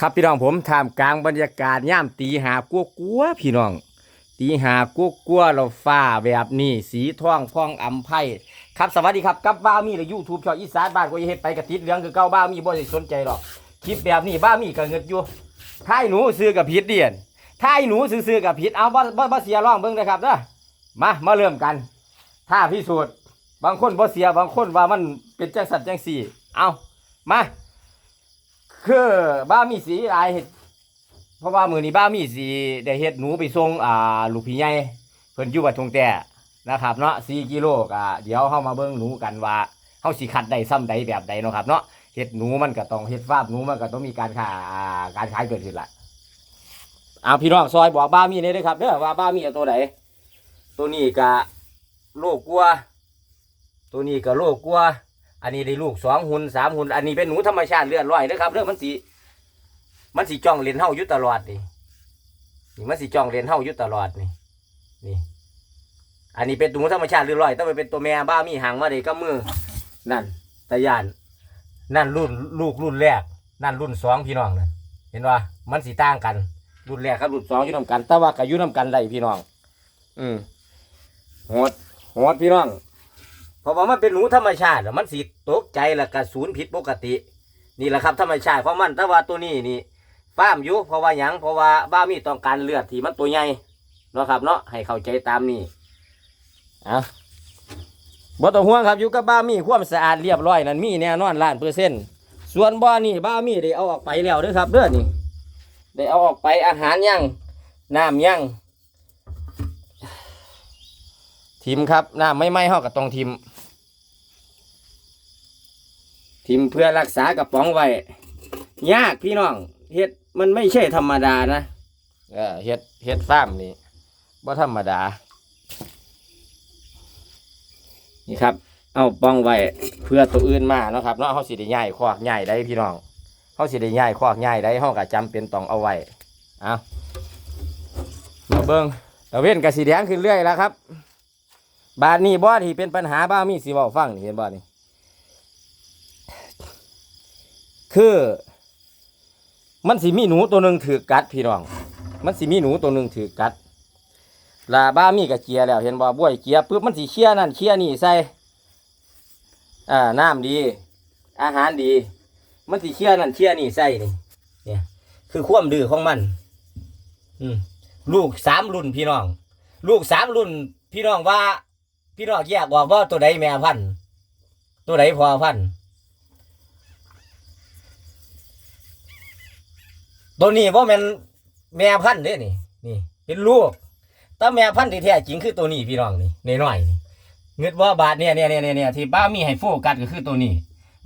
ครับพี่น้องผมท่ามกลางบรรยากาศย่ามตีหากัวกลัวๆพี่น้อง ตีหากัวกลัวๆเราฟ้าแบบนี้ สีท่องพ่องอำไพครับสวัสดีครับกับบ้ามีในยูทูบช่ออีสานบ้านก็ยังเฮ็ดไปกระติดเหลืองคือเก้าบ้ามีบ่ได้สนใจหรอกคลิปแบบนี้บ้ามีก็เงิดอยู่ท้ายหนูซื้อกับผิดเดียนท้ายหนูซื้อกับผิดเอาบ่บ่บ่เสียร้องเบิ่งนะครับเด้อมามาเริ่มกันถ้าพิสูจน์บางคนบ่เสียบางคนว่ามันเป็นจังสันจังสี่ เอามา คือบ้ามีสีหลายเห็ดเพราะว่ามือนี้บ้ามีสีได้เฮ็ดหนูไปส่งอ่าลูกพี่ใหญ่เพิ่นอยู่บัดทงแต่นะครับเนาะ4กิโลก็เดี๋ยวเฮามาเบิ่งหนูกันว่าเฮาสิคัดได้ซ้ำใดแบบใดเนาะครับเนาะเฮ็ดหนูมันก็ต้องเฮ็ดฟาร์มหนูมันก็ต้องมีการค้าการขายเกิดขึ้นละเอาพี่น้องซอยบอกบ้ามีนี่เด้อครับเด้อว่าบ้ามีตัวไหนตัวนี้ก็โลกกลัว ตัวนี้ก็โลกกลัว อันนี้ได้ลูกสองหุ่นสามหุ่นอันนี้เป็นหนูธรรมชาติเลื่อดร้อยนะครับเรื่องมันสีมันสีจ้องเรียนเฮาอยู่ตลอดนี่นี่มันสีจ้องเรียนเฮาอยู่ตลอดนี่นี่อันนี้เป็นหนูธรรมชาติเลื่อดร้อยต้องไปเป็นตัวแม่บ้ามีหางมาเด็ก็มือนั่นตะยาน นั่นรุ่นลูกรุ่นแรก นั่นรุ่นสองพี่น้องนะเห็นว่ามันสีต่างกัน รุ่นแรกกับรุ่นสองอยู่นำกัน แต่ว่าก็อยู่นำกันได้พี่น้อง อืมโหดโหดพี่น้อง เพราะว่ามันเป็นหนูธรรมชาติมันสิตกใจแล้วก็ศูนย์ผิดปกติ นี่แหละครับธรรมชาติของมันแต่ว่าตัวนี้นี่ฟ้ามอยู่เพราะว่าหยังเพราะว่าบ้ามีต้องการเลือดที่มันตัวใหญ่เนาะครับเนาะให้เข้าใจตามนี้อะบ่ต้องห่วงครับอยู่กับบ้ามีความสะอาดเรียบร้อยนั่นมีแน่นอนล้านเปอร์เซ็นต์ส่วนบ่อนี่บ้ามีได้เอาออกไปแล้วด้อครับเด้อนี่ได้เอาออกไปอาหารยังน้ำยังทิมครับน้ำไม่ไหม้เฮาก็ต้องทิม ทิมเพื่อรักษากระป๋องไว้ยากพี่น้องเฮ็ดมันไม่ใช่ธรรมดานะเออเฮ็ดเฮ็ดฟาร์มนี่บ่ธรรมดา นี่ครับ เอาป้องไว้เพื่อตัวอื่นมาเนาะครับเนาะเฮาสิได้ย้ายคอกย้ายได้พี่น้องเฮาสิได้ย้ายคอกย้ายได้เฮาก็จำเป็นต้องเอาไว้เอามาเบิ่งตะเว้นก็สิแดงขึ้นเรื่อยแล้วครับ บาดนี้บ่ที่เป็นปัญหาบ้ามีสิเว้าฟังนี่เห็นบ่นี่ คือ มันสิมีหนูตัวหนึ่งถือกัดพี่น้อง มันสิมีหนูตัวหนึ่งถือกัดลาบ้ามีกระเจียแล้วเห็นบ่บ้วยเจียปุ๊บมันสิเชี่ยนั่นเชี่ยนี่ใส่อ่าน้ำดี อาหารดี มันสิเชี่ยนั่นเชี่ยนี่ใส่นี่เนี่ย คือความดื้อของมัน อืมลูกสามรุ่นพี่น้อง ลูกสามรุ่น พี่น้องว่า พี่น้องแยกว่าว่าตัวใดแม่พัน ตัวใดพอพัน ตัวนี้ว่าแม่นแม่พันธุ์เด้นี่ นี่เป็นลูกแต่แม่พันธุ์ที่แท้จริงคือตัวนี้พี่น้องนี่น้อยนี่เงืดว่าบาทเนี่ยเนี่ยเนี่ยเนี่ยที่บ้ามีให้โฟกัสก็คือตัวนี้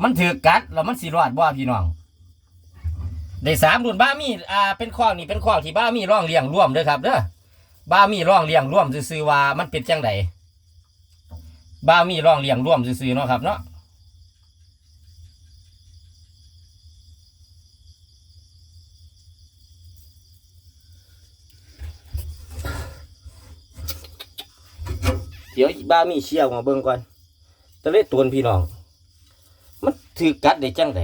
มันถือกัดแล้วมันสิรอดบ่พี่น้องได้สามรุ่นบ้ามีอ่าเป็นข้อนี่เป็นข้อที่บ้ามีร่องเลี้ยงร่วมเด้อครับเด้อบ้ามีร่องเลี้ยงร่วมซื่อๆว่ามันเป็นจังไดบ้ามีร่องเลี้ยงร่วมซื่อๆเนาะครับเนาะ ดี๋ยวบ้ามีเชี่ยวมาเบิ่งก่อนตะเล็ดตัวพี่น้อง มันถือกัดได้จังได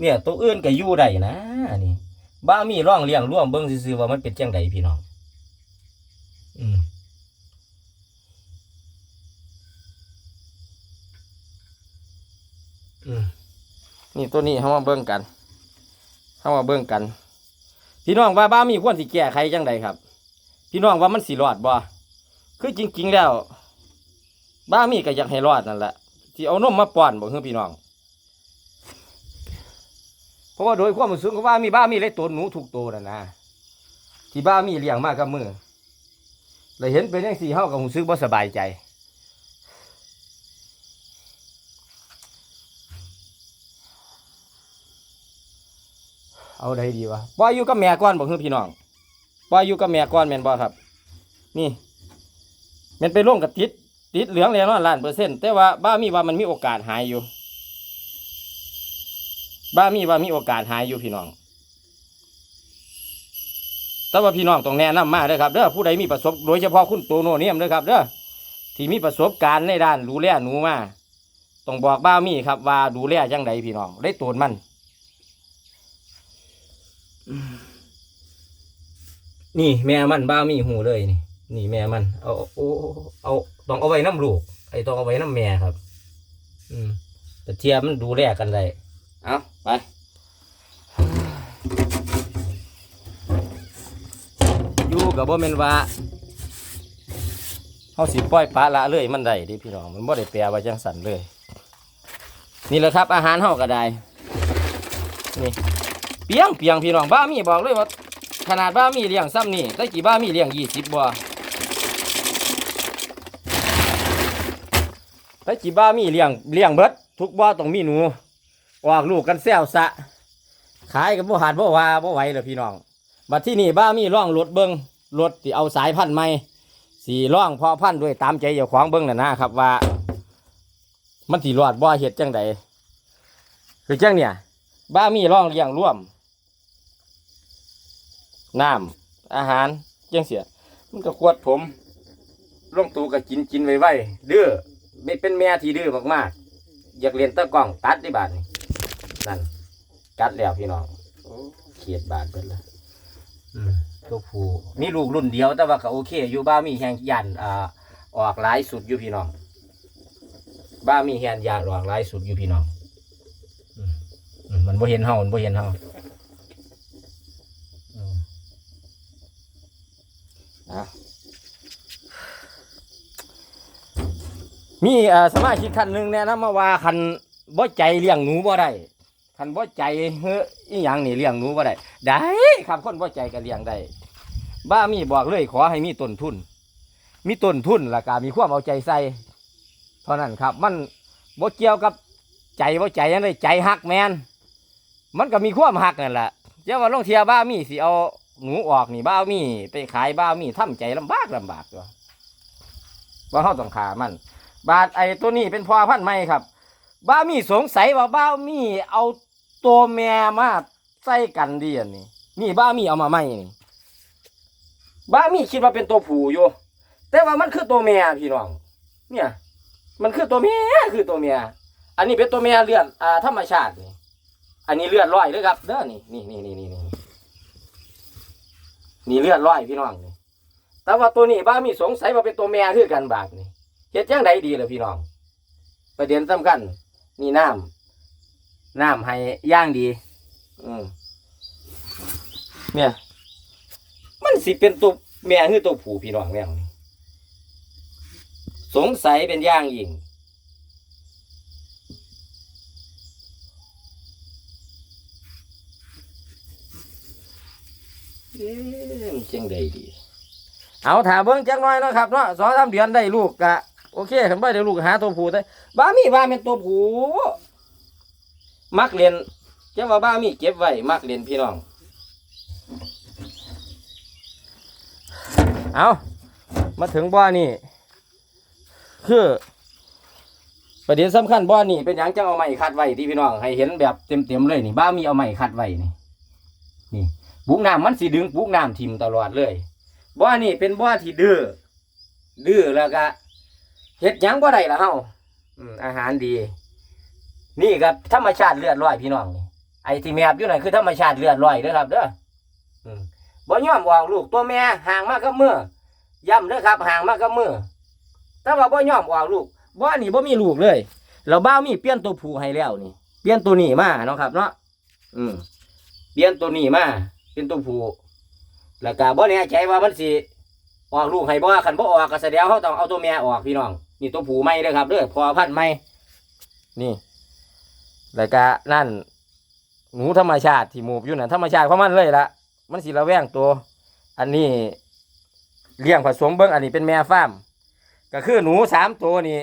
เนี่ยตัวอื่นก็อยู่ได้นะนี่บ้ามีร่องเลี้ยงร่วมเบิ่งซื่อๆว่ามันเป็นจังไดพี่น้อง อืมอืมนี่ตัวนี้เขามาเบิ่งกันเขามาเบิ่งกัน พี่น้องว่าบ้ามีควรสิแก้ไขจังใดครับ พี่น้องว่ามันสิรอดบ่คือจริง ๆ แล้ว บ้ามีก็อยากให้รอดนั่นแหละที่เอานมมาป้อนบ่คือพี่น้อง เพราะว่าโดยความรู้สึกของบ้ามีบ้ามีเลยตัวหนูถูกตัวนั่นนะที่บ้ามีเลี้ยงมากับมือเลยเห็นเป็นอย่างสี่เฮากับหูซึกบ่สบายใจเอาได้ดีวะปล่อยอยู่กับแม่ก่อนบอกคือพี่น้อง ปล่อยอยู่กับแม่ก่อนแม่นบ่ครับ นี่แมันไปร่วมกับติดติดเหลืองแล้วนอนล้านเปอร์เซ็นต์แต่ว่าบ้ามีว่ามันมีโอกาสหายอยู่ บ้ามีว่ามีโอกาสหายอยู่พี่น้องแต่ว่าพี่น้องต้องแนะนำมาเด้อครับเด้อผู้ใดมีประสบโดยเฉพาะคุณโตโนเนียมเด้อครับเด้อที่มีประสบการณ์ในด้านรู้แลหนูมาต้องบอกบ้ามีครับ ว่าดูแลจังไดพี่น้องได้ตัวมัน นี่แม่มันบ้ามีหูเลยนี่ นี่แม่มัน เอาเอาเอาต้องเอาไว้น้ำลูก ไอ้ต้องเอาไว้น้ำแม่ครับ อืมแต่เทียมมันดูแลกันได้เอาไปอยู่กับบ่แม่นว่าเฮาสิปล่อยปลาละเลยมันได้ดิพี่น้องมันบ่ได้แปลว่าจังสันเลย นี่แหละครับ อาหารเฮาก็ได้นี่เปียงเปียงพี่น้องบ้ามีบอกเลยว่า ขนาดบ้ามีเลี้ยงซ้ำนี่แต่กี่บ้ามีเลี้ยงยี่สิบบ่แต่กี่บ้ามีเลี้ยงเลี้ยงเบิดทุกบ่ต้องมีหนูออกลูกกันแซวสะ ขายกับบ่หาดบ่ว่าบ่ไหวเลยพี่น้องบัดที่นี่บ้ามีร่องรถเบิ้งรถที่เอาสายพันธุ์ใหม่สีร่องพอพันธุ์ด้วยตามใจเจ้าของเบิ้งน่ะนะครับว่า มันสีรอดบ่เห็ดจังใดคือจังเนี่ย บ้ามีร่องเลี้ยงร่วม น้ำอาหารจังเสีย มันก็ขวดผมล่องตูก็กินกินไว้ไว้เด้อไม่เป็นแม่ที่ดื้อมากๆ อยากเรียนตะกล้องตัดได้บาดนี่นั่นกัดแล้วพี่น้องอเขียดบาดเบิดเลยอืมตัวผู้มีลูกรุ่นเดียวแต่ว่าก็โอเค อยู่บ้ามีแหงยันอ่าออกหลายสุดอยู่พี่น้อง บ้ามีแหงยันออกหลายสุดอยู่พี่น้องอม,มันบ่เห็นเฮามันบ่เห็นเฮาอืม อะมีอ่าสมาชิกท่านหนึ่งแนะนำมาว่าคันบ่ใจเลี้ยงหนูบ่ได้คันบ่ใจเฮ้ออีหยังนี่เลี้ยงหนูบ่ได้ได้ครับคนบ่ใจก็เลี้ยงได้บ้ามีบอกเลยขอให้มีต้นทุน มีต้นทุนแล้วก็มีความเอาใจใส่เท่านั้นครับ มันบ่เกี่ยวกับใจบ่ใจยังไงใจหักแมนมันก็มีความหักนั่นแหละเจ้าว่าลองเทียบ้ามีสิเอา หนูออกนี่บ้ามีไปขายบ้ามีทำใจลำบากลำบากตัวว่าเขาต้องขามัน บาดไอ้ตัวนี้เป็นพ่อพันธุ์ใหม่ครับ บ้ามีสงสัยว่าบ้ามีเอาตัวแม่มาใส่กันดีอันนี้นี่บ้ามีเอามาไหมนี่บ้ามีคิดว่าเป็นตัวผู้อยู่แต่ว่ามันคือตัวเมียพี่น้อง เนี่ย มันคือตัวเมียคือตัวเมียอันนี้เป็นตัวเมียเลือดอ่าธรรมชาตินี่อันนี้เลือดร้อยเลยครับเด้อนี่นี่นี่นี่นี่ นี่นี่เลือดร้อยพี่น้องนี่แต่ว่าตัวนี้บ้ามีสงสัยว่าเป็นตัวเมียคือกันบาดนี่เฮ็ดจังไดดีล่ะพี่น้อง ประเด็นสำคัญนี่น้ำน้ำให้ย่างดี อืมเนี่ย มันสิเป็นตัวแม่หรือตัวผู้พี่น้องแม่งนี่สงสัยเป็นอย่างยิ่งเอ๊ะ มันจังใดดี เอาถามเบิ่งจักหน่อยเนาะครับเนาะสองสามเดือนได้ลูกกะโอเคคันบ่ได้ลูกหาตัวผู้ได้บ้ามีบ้าเป็นตัวผู้มักเรียนจังว่าบ้ามีเก็บไว้มักเรียนพี่น้อง เอามาถึงบ่อนี่คือประเด็นสำคัญบ่อนี่เป็นหยังจังเอาไม้คัดไว้ที่พี่น้องให้เห็นแบบเต็มๆเลยนี่บ้ามีเอาไม้คัดไว้นี่นี่ บุกน้ำมันสิดึงบุกน้ำทิมตลอดเลยบ่อนี่เป็นบ่อที่ดื้อดื้อแล้วก็เฮ็ดยังบ่ได้ละเฮาอืมอาหารดี นี่ครับธรรมชาติเลือดร้อยพี่น้องไอ้ที่แมบอยู่นั่นคือธรรมชาติเลือดร้อยเด้อครับเด้อบ่ยอมออกลูกตัวแม่ห่างมากกับมือย้ำเด้อครับห่างมากกับมือแต่ว่าบ่ยอมออกลูกบ่อันนี้บ่มีลูกเลยเราบ้ามีเปลี่ยนตัวผูให้แล้วนี่ เปลี่ยนตัวนี้มาเนาะครับ เนาะอืมเปลี่ยนตัวนี้มา เป็นตัวผู้แล้วก็บ่แน่ใจว่ามันสิออกลูกให้บ่คันบ่ออกก็แสดงเขาต้องเอาตัวแม่ออกพี่น้อง นี่ตัวผู้ใหม่เด้อครับเด้อพอพันธุ์ใหม่นี่แล้วก็นั่นหนูธรรมชาติที่หมูบอยู่นั่นธรรมชาติของมันเลยละมันสิระแวงตัว อันนี้เลี้ยงผสมเบิ้งอันนี้เป็นแม่ฟาร์มก็คือหนูสามตัวนี่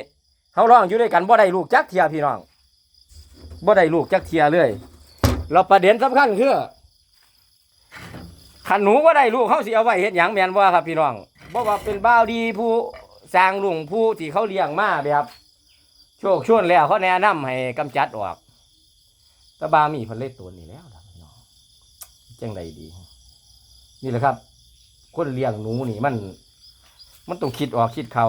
เขาร้องอยู่ด้วยกันบ่ได้ลูกจักเทียพี่น้องบ่ได้ลูกจักเทียเลยเราประเด็นสำคัญคือ ขันหนูบ่ได้ลูกเขาสิเอาไว้เฮ็ดหยังแม่นบ่าครับพี่น้องบ่ว่าเป็นบ้าวดีผู้สร้างลุงผู้ที่เขาเลี้ยงมาแบบโชคชวนแล้วเขาแนะนำให้กำจัดออกตะบามีพิ่นเล็ดตัวนี้แล้วล่ะพี่น้องจังใดดี นี่แหละครับ คนเลี้ยงหนูนี่มัน มันต้องคิดออกคิดเขา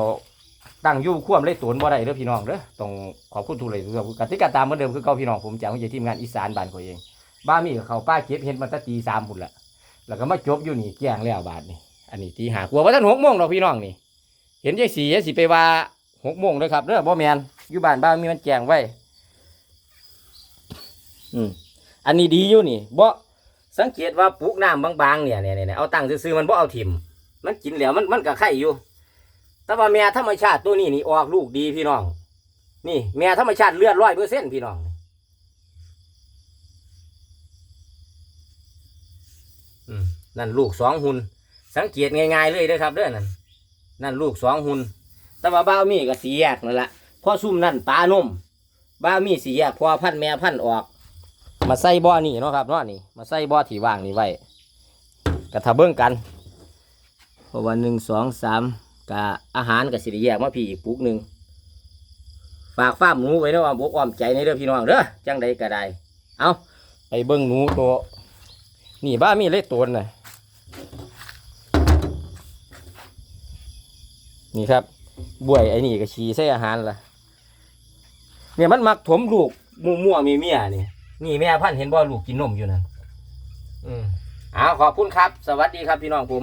ตั้งยู่ควมเลยตวนบ่ได้เด้อพี่น้องเด้อต้องขอบคุณทุกเลยทุกท่านกติกาตามเหมือนเดิมคือเก่าพี่น้องผมจากวิทยทีมงานอีสานบ้านเขาเองบ้ามีกับเขาป้าเก็บเห็ดมันตั้งตีสามพุ่นละ แล้วก็มาจบอยู่นี่แจ้งแล้วบาทนี่อันนี้ตีหากลัวว่าท่านหกโมงเราพี่น้องนี่ เห็นยายสียายสีไปว่าหกโมงเลยครับเด้อบ่แมนอยู่บ้านบ้านมีมันแจ้งไว้ อืมอันนี้ดีอยู่นี่บ่สังเกตว่าปลูกน้ำบางๆเนี่ยเนี่ยเนี่ยเอาตั้งซื้อมันบ่เอาถิ่มมันกินแล้วมันมันก็ไข่อยู่ แต่ว่าแม่ธรรมชาติตัวนี้นี่ออกลูกดีพี่น้อง นี่แม่ธรรมชาติเลือดร้อยเปอร์เซ็นต์พี่น้อง อืม นั่นลูกสองหุนสังเกตง่ายๆเลยเด้อครับเด้อนั่นนั่นลูกสองหุนแต่ว่าบ้ามีก็สีแยกนั่นแหละพอซุ่มนั่นตานมบ้ามีสีแยกพอพันแม่พันออก มาใส่บ่อนี่เนาะครับเนาะนี่มาใส่บ่อที่ว่างนี่ไว้กระทะเบิ้งกันเพราะวันหนึ่งสองสามกะอาหารกับสิได้แยกมาพี่อีกปุกหนึ่งฝากฟ้าร์มหนูไว้เนาะว่าบกอ้อมใจในเด้องพี่น้องเด้อจังใดก็ได้เอาไปเบิ้งหนูตัวนี่บ้ามีเล็ดตัวน่ะ นี่ครับบวยไอ้นี่ก็ชีใส่อาหารล่ะ เนี่ยมันมักถมลูกมั่วๆมีเมียนี่นี่แม่พันธุ์เห็นบ่ลูกกินนมอยู่นั่นอืมอ้าวขอบคุณครับ สวัสดีครับพี่น้องผม